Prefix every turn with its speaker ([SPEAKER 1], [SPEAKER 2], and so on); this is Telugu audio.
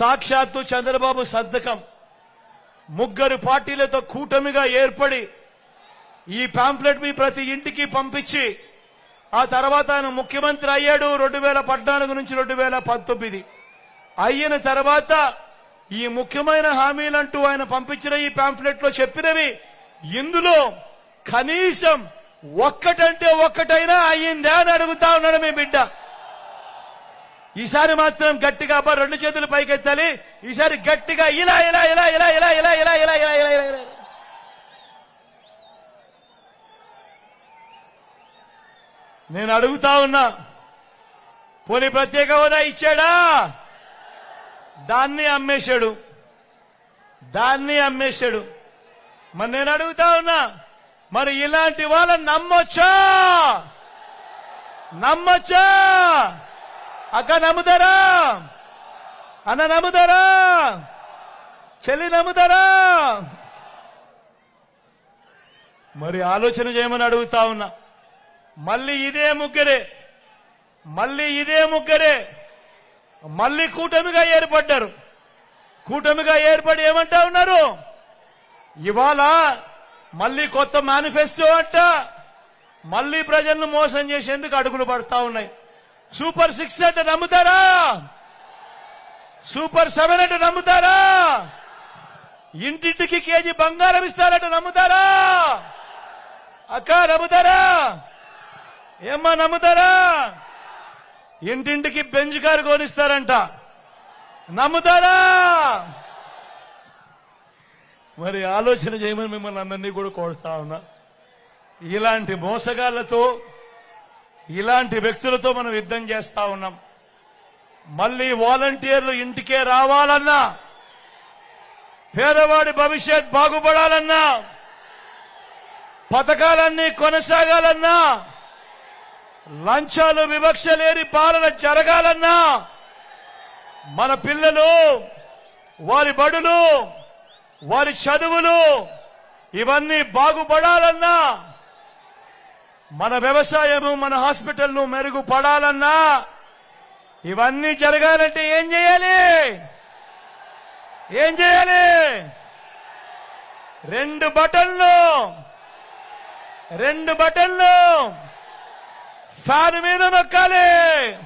[SPEAKER 1] సాక్షాత్తు చంద్రబాబు సంతకం. ముగ్గురు పార్టీలతో కూటమిగా ఏర్పడి ఈ పాంప్లెట్ మీ ప్రతి ఇంటికి పంపించి ఆ తర్వాత ఆయన ముఖ్యమంత్రి అయ్యాడు రెండు వేల పద్నాలుగు నుంచి రెండు వేల పంతొమ్మిది. అయిన తర్వాత ఈ ముఖ్యమైన హామీలంటూ ఆయన పంపించిన ఈ పాంప్లెట్లో చెప్పినవి ఇందులో కనీసం ఒక్కటంటే ఒక్కటైనా అయ్యిందా అని అడుగుతా ఉన్నాడు మీ బిడ్డ. ఈసారి మాత్రం గట్టిగా అబ్బా రెండు చేతులు పైకెత్తాలి ఈసారి గట్టిగా ఇలా ఇలా ఇలా ఇలా ఇలా ఇలా ఇలా ఇలా ఇలా ఇలా ఇలా ఇలా నేను అడుగుతా ఉన్నా పోనీ ప్రత్యేక హోదా ఇచ్చాడా దాన్ని అమ్మేశాడు దాన్ని అమ్మేశాడు మరి నేను అడుగుతా ఉన్నా మరి ఇలాంటి వాళ్ళని నమ్మొచ్చా నమ్మొచ్చా అక్క నమ్ముతారా. అన్న నమ్ముతారా. చెల్లి నమ్ముతారా. మరి ఆలోచన చేయమని అడుగుతా ఉన్నా. మళ్ళీ ఇదే ముగ్గురే. మళ్ళీ ఇదే ముగ్గురే. మళ్ళీ కూటమిగా ఏర్పడ్డారు. కూటమిగా ఏర్పడి ఏమంటా ఉన్నారు? ఇవాళ మళ్ళీ కొత్త మేనిఫెస్టో అంట. మళ్ళీ ప్రజలను మోసం చేసేందుకు అడుగులు పడతా ఉన్నాయి. సూపర్ సిక్స్ అంటే నమ్ముతారా? సూపర్ సెవెన్ అంటే నమ్ముతారా? ఇంటింటికి కేజీ బంగారం ఇస్తారంటే నమ్ముతారా? అక్క నమ్ముతారా? ఏమ్మా నమ్ముతారా? ఇంటింటికి బెంజ్ కారు కొనిస్తారంట. నమ్ముతారా? మరి ఆలోచన చేయమని మిమ్మల్ని అందరినీ కూడా కోరుతా ఉన్నా. ఇలాంటి మోసగాళ్ళతో ఇలాంటి వ్యక్తులతో మనం యుద్ధం చేస్తా ఉన్నాం. మళ్ళీ వాలంటీర్లు ఇంటికే రావాలన్నా పేదవాడి భవిష్యత్ బాగుపడాలన్నా పథకాలన్నీ కొనసాగాలన్నా లంచాలు వివక్ష లేని పాలన జరగాలన్నా మన పిల్లలు వారి బడులు వారి చదువులు ఇవన్నీ బాగుపడాలన్నా మన వ్యవసాయము మన హాస్పిటల్ను మెరుగుపడాలన్నా ఇవన్నీ జరగాలంటే ఏం చేయాలి? ఏం చేయాలి? రెండు బటన్లు రెండు బటన్లు ఫ్యాన్ మీద నొక్కాలి.